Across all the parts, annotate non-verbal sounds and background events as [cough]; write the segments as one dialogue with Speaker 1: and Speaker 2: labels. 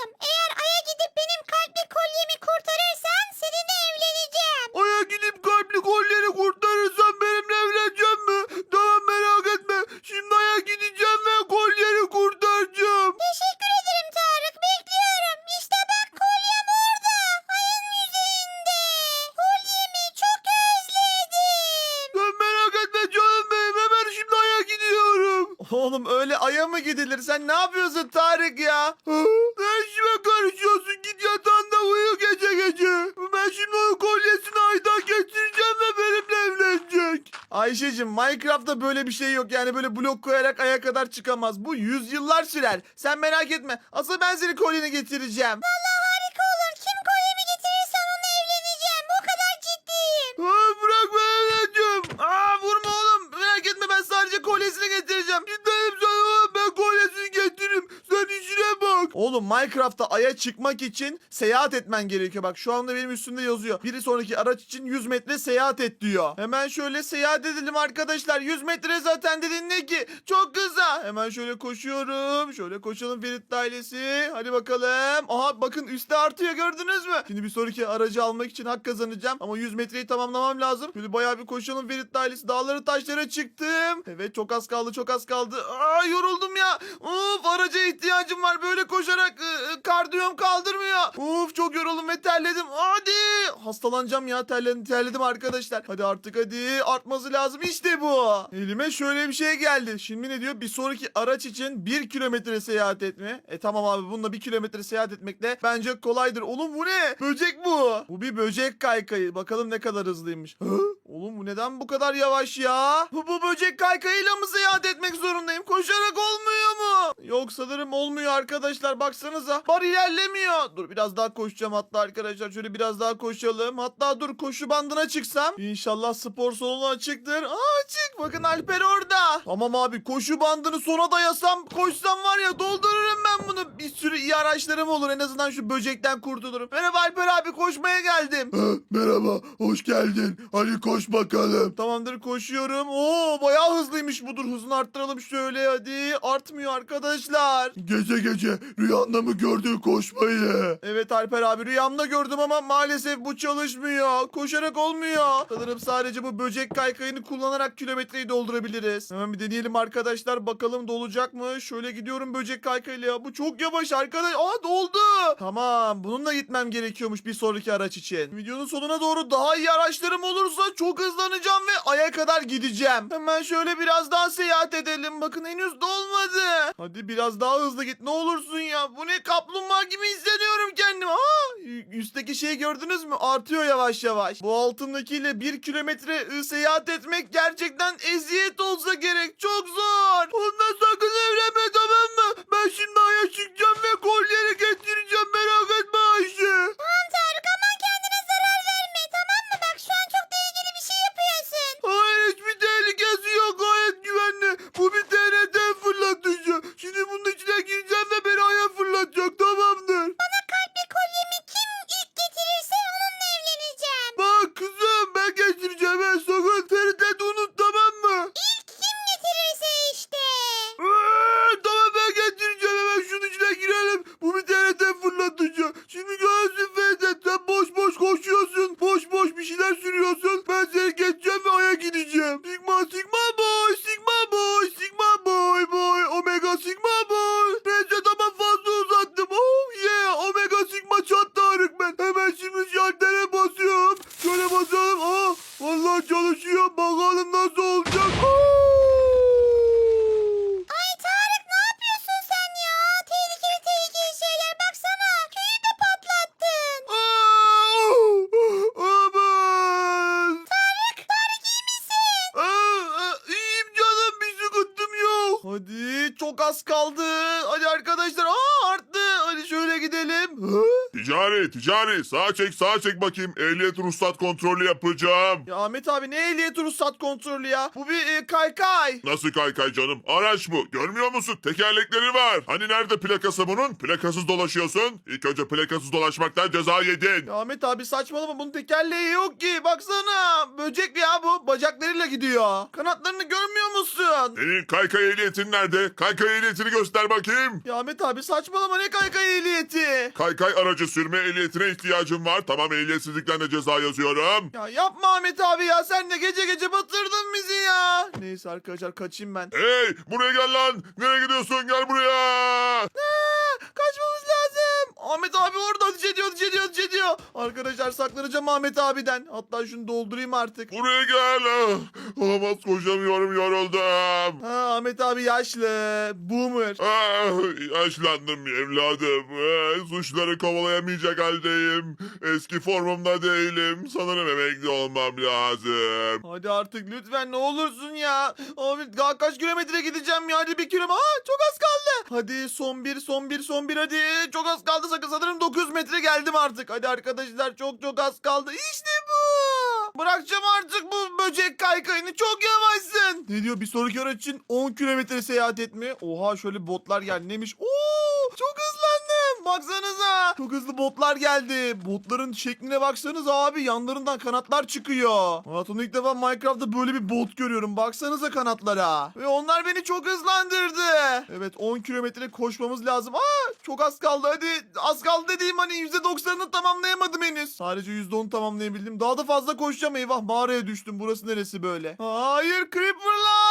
Speaker 1: yapacağım.
Speaker 2: Gidilir? Sen ne yapıyorsun Tarık ya? Ne işime karışıyorsun? Git yatağında uyu gece gece. Ben şimdi onun kolyesini Ay'dan getireceğim ve benimle evlenecek. Ayşe'cim Minecraft'ta böyle bir şey yok. Yani böyle blok koyarak Ay'a kadar çıkamaz. Bu yüzyıllar sürer. Sen merak etme. Asıl ben senin kolyeni getireceğim.
Speaker 1: Vallahi
Speaker 2: bak. Oğlum Minecraft'ta Ay'a çıkmak için seyahat etmen gerekiyor. Bak şu anda benim üstümde yazıyor. Bir sonraki araç için 100 metre seyahat et diyor. Hemen şöyle seyahat edelim arkadaşlar. 100 metre zaten dedin ne ki? Çok kısa. Hemen şöyle koşuyorum. Şöyle koşalım Ferit ailesi. Hadi bakalım. Aha bakın üstte artıyor gördünüz mü? Şimdi bir sonraki aracı almak için hak kazanacağım. Ama 100 metreyi tamamlamam lazım. Şöyle bayağı bir koşalım Ferit ailesi. Dağları taşlara çıktım. Evet çok az kaldı çok az kaldı. Aa yoruldum ya. Uf araca ihtiyacım var. Böyle koşarak ı, kardiyom kaldırmıyor. Uf çok yoruldum ve terledim. Hadi. Hastalanacağım ya terledim, terledim arkadaşlar. Hadi artık hadi artması lazım işte bu. Elime şöyle bir şey geldi. Şimdi ne diyor? Bir sonraki araç için 1 kilometre seyahat etme. E tamam abi bununla 1 kilometre seyahat etmekle bence kolaydır. Oğlum bu ne? Böcek bu. Bu bir böcek kaykayı. Bakalım ne kadar hızlıymış. Hı? Oğlum bu neden bu kadar yavaş ya? Bu, bu böcek kaykayıyla mı Yok sanırım olmuyor arkadaşlar. Baksanıza. Bar ilerlemiyor. Dur biraz daha koşacağım hatta arkadaşlar. Şöyle biraz daha koşalım. Hatta dur koşu bandına çıksam. İnşallah spor salonu açıktır. Aa açık. Bakın Alper orada. Tamam abi koşu bandını sona dayasam koşsam var ya doldururum ben bunu. Bir sürü iyi araçlarım olur. En azından şu böcekten kurtulurum. Merhaba Alper abi koşmaya geldim. [gasps]
Speaker 3: Merhaba, hoş geldin. Hadi koş bakalım.
Speaker 2: Tamamdır koşuyorum. Oo bayağı hızlıymış budur. Hızını arttıralım şöyle hadi. Artmıyor arkadaşlar.
Speaker 3: Gece gece rüyanda mı gördün koşmayı?
Speaker 2: Evet Alper abi rüyamda gördüm ama maalesef bu çalışmıyor. Koşarak olmuyor. Sanırım sadece bu böcek kaykayını kullanarak kilometreyi doldurabiliriz. Hemen bir deneyelim arkadaşlar. Bakalım dolacak mı? Şöyle gidiyorum böcek kaykayla. Bu çok yavaş arkadaş. Aa doldu. Tamam bununla gitmem gerekiyormuş bir sonraki araç için. Videonun sonuna doğru daha iyi araçlarım olursa çok hızlanacağım ve aya kadar gideceğim. Hemen şöyle biraz daha seyahat edelim. Bakın henüz dolmadı. Hadi biraz daha hızlı git ne olursun ya. Bu ne kaplumbağa gibi hissediyorum kendimi. Ü- üstteki şeyi gördünüz mü? Artıyor yavaş yavaş. Bu altındakiyle bir kilometre seyahat etmek gerçekten eziyet olsa gerek. Çok zor. Ondan sakın evlenme tamam mı? Ben şimdi aya çıkacağım ve kolyeri getireceğim. Merak etme sürüyorsun. Ben seni geçeceğim ve aya gideceğim. Sigma Sigma çok az kaldı. Hadi arkadaşlar aa arttı. Şöyle gidelim. Ha?
Speaker 3: Ticari ticari sağa çek sağa çek bakayım. Ehliyet ruhsat kontrolü yapacağım.
Speaker 2: Ya Ahmet abi ne ehliyet ruhsat kontrolü ya? Bu bir e, kaykay.
Speaker 3: Nasıl kaykay canım? Araç bu. Görmüyor musun? Tekerlekleri var. Hani nerede plakası bunun? Plakasız dolaşıyorsun. İlk önce plakasız dolaşmaktan ceza yedin.
Speaker 2: Ya Ahmet abi saçmalama bunun tekerleği yok ki. Baksana böcek ya bu bacaklarıyla gidiyor. Kanatlarını görmüyor musun?
Speaker 3: Senin kaykay ehliyetin nerede? Kaykay ehliyetini göster bakayım.
Speaker 2: Ya Ahmet abi saçmalama ne kaykay ehliyeti?
Speaker 3: Kaykay aracı sürme ehliyetine ihtiyacım var. Tamam ehliyetsizlikten de ceza yazıyorum.
Speaker 2: Ya yapma Ahmet abi ya sen de gece gece batırdın bizi ya. Neyse arkadaşlar kaçayım ben.
Speaker 3: Hey buraya gel lan. Nereye gidiyorsun? Gel buraya.
Speaker 2: Aa, kaçmamız lazım. Ahmet abi orada ateş ediyor ateş ediyor ateş ediyor. Arkadaşlar saklanacağım Ahmet abiden. Hatta şunu doldurayım artık.
Speaker 3: Buraya gel. Ah, Olamaz koşamıyorum yoruldum.
Speaker 2: Ha Ahmet abi yaşlı. Boomer.
Speaker 3: Ah, yaşlandım evladım. Ah, Suçları kovalayamayacak haldeyim. Eski formumda değilim. Sanırım emekli olmam lazım.
Speaker 2: Hadi artık lütfen ne olursun ya. Abi daha kaç kilometre gideceğim ya. Hadi bir kilometre. Aa çok az kaldı. Hadi son bir son bir son bir hadi. Çok az kaldı sakın sanırım 900 metre geldim artık. Hadi arkadaşlar çok çok az kaldı. İşte bu. Bırakacağım artık bu böcek kaykayını. Çok yavaşsın. Ne diyor bir sonraki araç için 10 kilometre seyahat etme. Oha şöyle botlar geldi. Neymiş? Oo çok hızlandım. Baksanıza. Çok hızlı botlar geldi. Botların şekline baksanıza abi. Yanlarından kanatlar çıkıyor. Hayatımda ilk defa Minecraft'ta böyle bir bot görüyorum. Baksanıza kanatlara. Ve onlar beni çok hızlandırdı. Evet 10 kilometre koşmamız lazım. Aa çok az kaldı. Hadi az kaldı dediğim hani %90'ını tamamlayamadım henüz. Sadece %10 tamamlayabildim. Daha da fazla koşacağım. Eyvah mağaraya düştüm. Burası neresi böyle? Hayır creeperlar.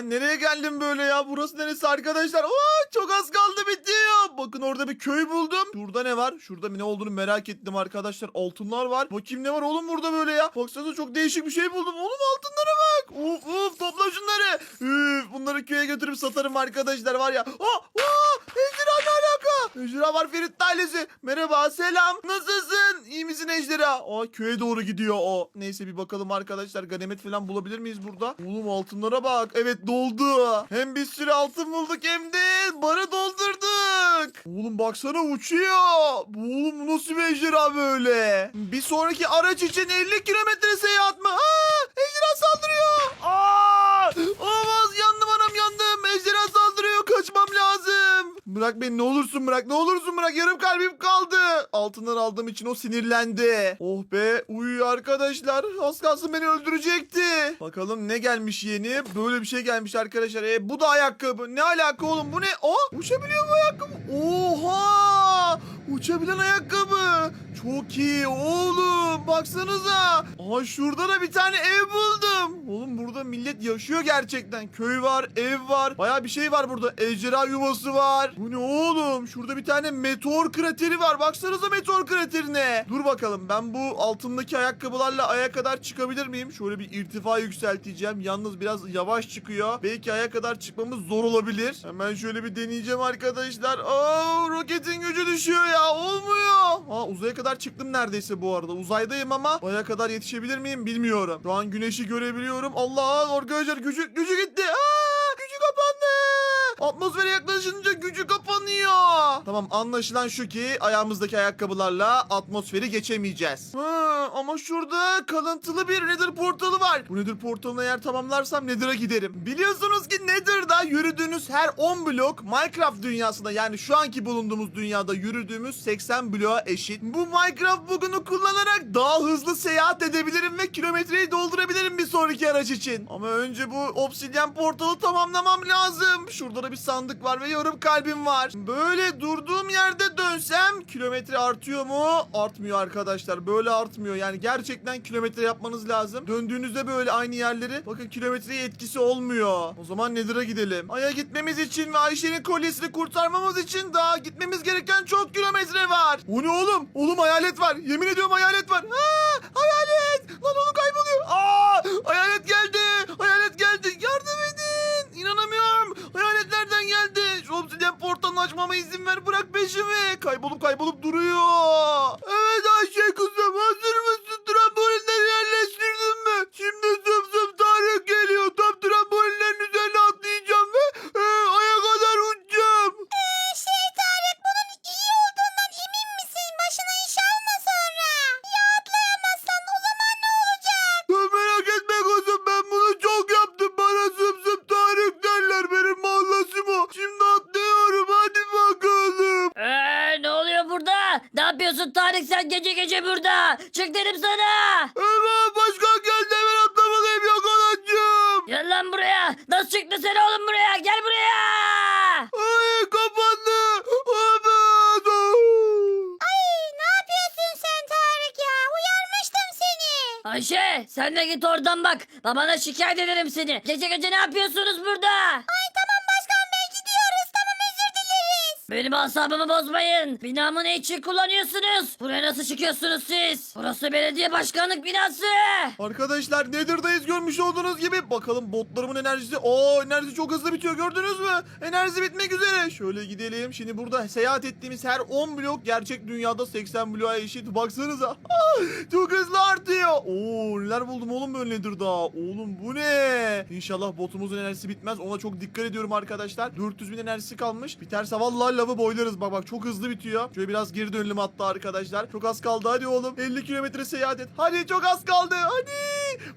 Speaker 2: Ben nereye geldim böyle ya? Burası neresi arkadaşlar? Aa, çok az kaldı bitiyor. Bakın orada bir köy buldum. Şurada ne var? Şurada ne olduğunu merak ettim arkadaşlar. Altınlar var. Bakayım ne var oğlum burada böyle ya? Baksanıza çok değişik bir şey buldum. Oğlum altınlara bak. Uf uf topla şunları. Üf, bunları köye götürüp satarım arkadaşlar var ya. Aa, aa? Ejderha Ferit ailesi. Merhaba selam. Nasılsın? İyi misin ejderha? Aa köye doğru gidiyor o. Neyse bir bakalım arkadaşlar. Ganimet falan bulabilir miyiz burada? Oğlum altınlara bak. Evet doldu. Hem bir sürü altın bulduk hem de barı doldurduk. Oğlum baksana uçuyor. Oğlum nasıl bir ejderha böyle? Bir sonraki araç için 50 kilometre seyahat mı? Aa, Bırak beni ne olursun bırak ne olursun bırak yarım kalbim kaldı. Altından aldığım için o sinirlendi. Oh be uyuyor arkadaşlar. Az kalsın beni öldürecekti. Bakalım ne gelmiş yeni. Böyle bir şey gelmiş arkadaşlar. E, bu da ayakkabı. Ne alaka oğlum bu ne? Oh uçabiliyor bu ayakkabı. Oha uçabilen ayakkabı. Çok iyi oğlum. baksanıza. Aha şurada da bir tane ev buldum. Oğlum burada millet yaşıyor gerçekten. Köy var, ev var. Baya bir şey var burada. Ejderha yuvası var. Bu ne oğlum? Şurada bir tane meteor krateri var. Baksanıza meteor kraterine. Dur bakalım ben bu altındaki ayakkabılarla aya kadar çıkabilir miyim? Şöyle bir irtifa yükselteceğim. Yalnız biraz yavaş çıkıyor. Belki aya kadar çıkmamız zor olabilir. Hemen şöyle bir deneyeceğim arkadaşlar. Aa, roketin gücü düşüyor ya. Olmuyor. Aa, uzaya kadar çıktım neredeyse bu arada. Uzaydayım ama aya kadar yetişebilir miyim bilmiyorum. Şu an güneşi görebiliyorum. Allah arkadaşlar gücü, gücü gitti. Aa. Atmosfere yaklaşınca gücü kapanıyor. Tamam anlaşılan şu ki ayağımızdaki ayakkabılarla atmosferi geçemeyeceğiz. Ha, ama şurada kalıntılı bir Nether portalı var. Bu Nether portalını eğer tamamlarsam Nether'a giderim. Biliyorsunuz ki Nether'da yürüdüğünüz her 10 blok Minecraft dünyasında yani şu anki bulunduğumuz dünyada yürüdüğümüz 80 bloğa eşit. Bu Minecraft bugünü kullanarak daha hızlı seyahat edebilirim ve kilometreyi doldurabilirim bir sonraki araç için. Ama önce bu obsidyen portalı tamamlamam lazım. Şurada da bir sandık var ve yarım kalbim var. Böyle durduğum yerde dönsem kilometre artıyor mu? Artmıyor arkadaşlar. Böyle artmıyor. Yani gerçekten kilometre yapmanız lazım. Döndüğünüzde böyle aynı yerleri bakın kilometreye etkisi olmuyor. O zaman Nether'a gidelim. Ay'a gitmemiz için ve Ayşe'nin kolyesini kurtarmamız için daha gitmemiz gereken çok kilometre var. O ne oğlum? Oğlum hayalet var. Yemin ediyorum hayalet var. Aa, hayalet! Lan oğlum kayboluyor. Aa, hayalet geldi. Portalını açmama izin ver. Bırak peşimi. Kaybolup kaybolup duruyor. Evet Ayşe kızım hazır mısın?
Speaker 4: Gel lan buraya. Nasıl çıktı sen oğlum buraya? Gel buraya.
Speaker 2: Ay kapandı. Evet.
Speaker 1: Ay ne yapıyorsun sen Tarık ya? Uyarmıştım seni.
Speaker 4: Ayşe sen de git oradan bak. Babana şikayet ederim seni. Gece gece ne yapıyorsunuz burada?
Speaker 1: Ay
Speaker 4: Benim asabımı bozmayın. Binamı ne için kullanıyorsunuz? Buraya nasıl çıkıyorsunuz siz? Burası belediye başkanlık binası.
Speaker 2: Arkadaşlar Nether'dayız görmüş olduğunuz gibi. Bakalım botlarımın enerjisi. Oo enerji çok hızlı bitiyor gördünüz mü? Enerji bitmek üzere. Şöyle gidelim. Şimdi burada seyahat ettiğimiz her 10 blok gerçek dünyada 80 bloğa eşit. Baksanıza. [laughs] Çok hızlı artıyor. Oo neler buldum oğlum böyle Nether'da. Oğlum bu ne? İnşallah botumuzun enerjisi bitmez. Ona çok dikkat ediyorum arkadaşlar. 400 bin enerjisi kalmış. Biterse vallahi lavı boylarız. Bak bak çok hızlı bitiyor. Şöyle biraz geri dönelim hatta arkadaşlar. Çok az kaldı hadi oğlum. 50 kilometre seyahat et. Hadi çok az kaldı. Hadi.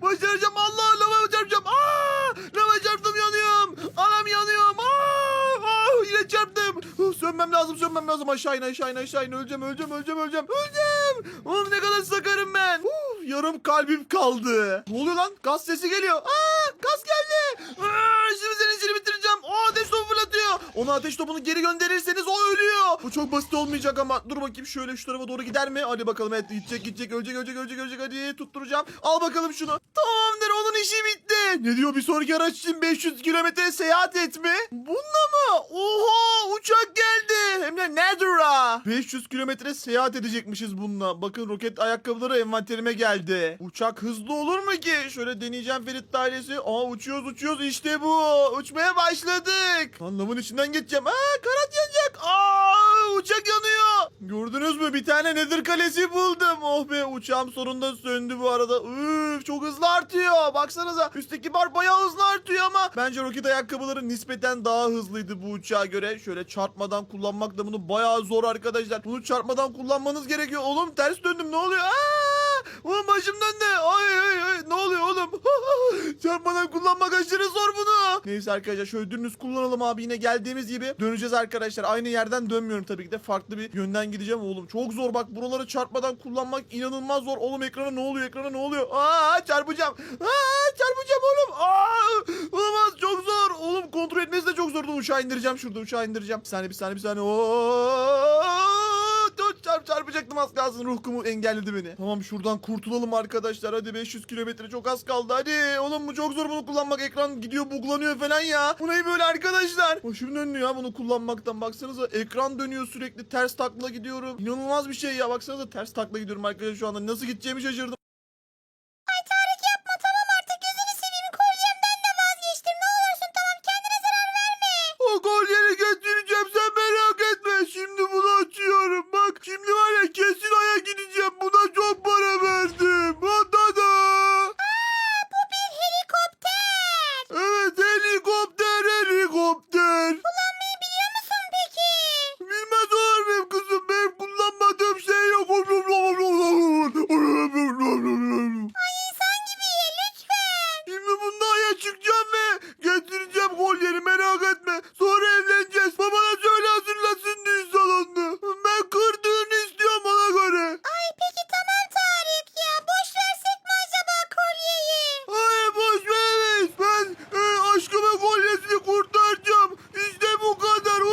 Speaker 2: Başaracağım Allah lava çarpacağım. Aa! Lava çarptım yanıyorum. Anam yanıyorum. Aa! Aa! Yine çarptım. Sönmem lazım sönmem lazım. Aşağı in aşağı in aşağı in. Öleceğim öleceğim öleceğim öleceğim. Öleceğim. Oğlum ne kadar sakarım ben. Huh, yarım kalbim kaldı. Ne oluyor lan? Gaz sesi geliyor. Aa! Gaz geldi. Aa! Şimdi işini bitireceğim. O ateş topu fırlatıyor. Ona ateş topunu geri gönderirseniz o ölüyor. Bu çok basit olmayacak ama. Dur bakayım şöyle şu tarafa doğru gider mi? Hadi bakalım evet gidecek gidecek ölecek ölecek ölecek ölecek. Hadi tutturacağım. Al bakalım şunu. Tamamdır onun işi bitti. Ne diyor bir sonraki araç için 500 kilometre seyahat etme? Bununla mı? Oha uçak geldi. Hem de Nether'a. 500 kilometre seyahat edecekmişiz bununla. Bakın roket ayakkabıları envanterime geldi. Uçak hızlı olur mu ki? Şöyle deneyeceğim Ferit dairesi. Aa uçuyoruz uçuyoruz işte bu. Uçmaya başladık. Lan lavın içinden geçeceğim. Aa kanat yanacak. Aa uçak yanıyor. Gördünüz mü bir tane Nether kalesi buldum. Oh be uçağım sonunda söndü bu arada. Üf çok hızlı artıyor. Baksanıza üstteki bar bayağı hızlı artıyor ama bence roket ayakkabıları nispeten daha hızlıydı bu uçağa göre. Şöyle çarpmadan kullanmak da bunu bayağı zor arkadaşlar. Bunu çarpmadan kullanmanız gerekiyor. Oğlum ters döndüm ne oluyor? Aa! Oğlum başım döndü. Ay ay ay ne oluyor oğlum? [laughs] Çarpmadan kullanmak aşırı zor bunu. Neyse arkadaşlar şöyle dümdüz kullanalım abi yine geldiğimiz gibi döneceğiz arkadaşlar. Aynı yerden dönmüyorum tabii ki de farklı bir yönden gideceğim oğlum. Çok zor bak buraları çarpmadan kullanmak inanılmaz zor. Oğlum ekrana ne oluyor ekrana ne oluyor? Aa çarpacağım. Aa çarpacağım oğlum. Aa olamaz çok zor. Oğlum kontrol etmesi de çok zor. Dur uçağı indireceğim şurada uçağı indireceğim. Bir saniye bir saniye bir saniye. Oo, dur çarp çarpacağım. yapacaktım az kalsın ruh kumu engelledi beni. Tamam şuradan kurtulalım arkadaşlar hadi 500 kilometre çok az kaldı hadi. Oğlum bu çok zor bunu kullanmak ekran gidiyor buglanıyor falan ya. Bu ne böyle arkadaşlar? Başım dönüyor ya bunu kullanmaktan baksanıza ekran dönüyor sürekli ters takla gidiyorum. İnanılmaz bir şey ya baksanıza ters takla gidiyorum arkadaşlar şu anda nasıl gideceğimi şaşırdım.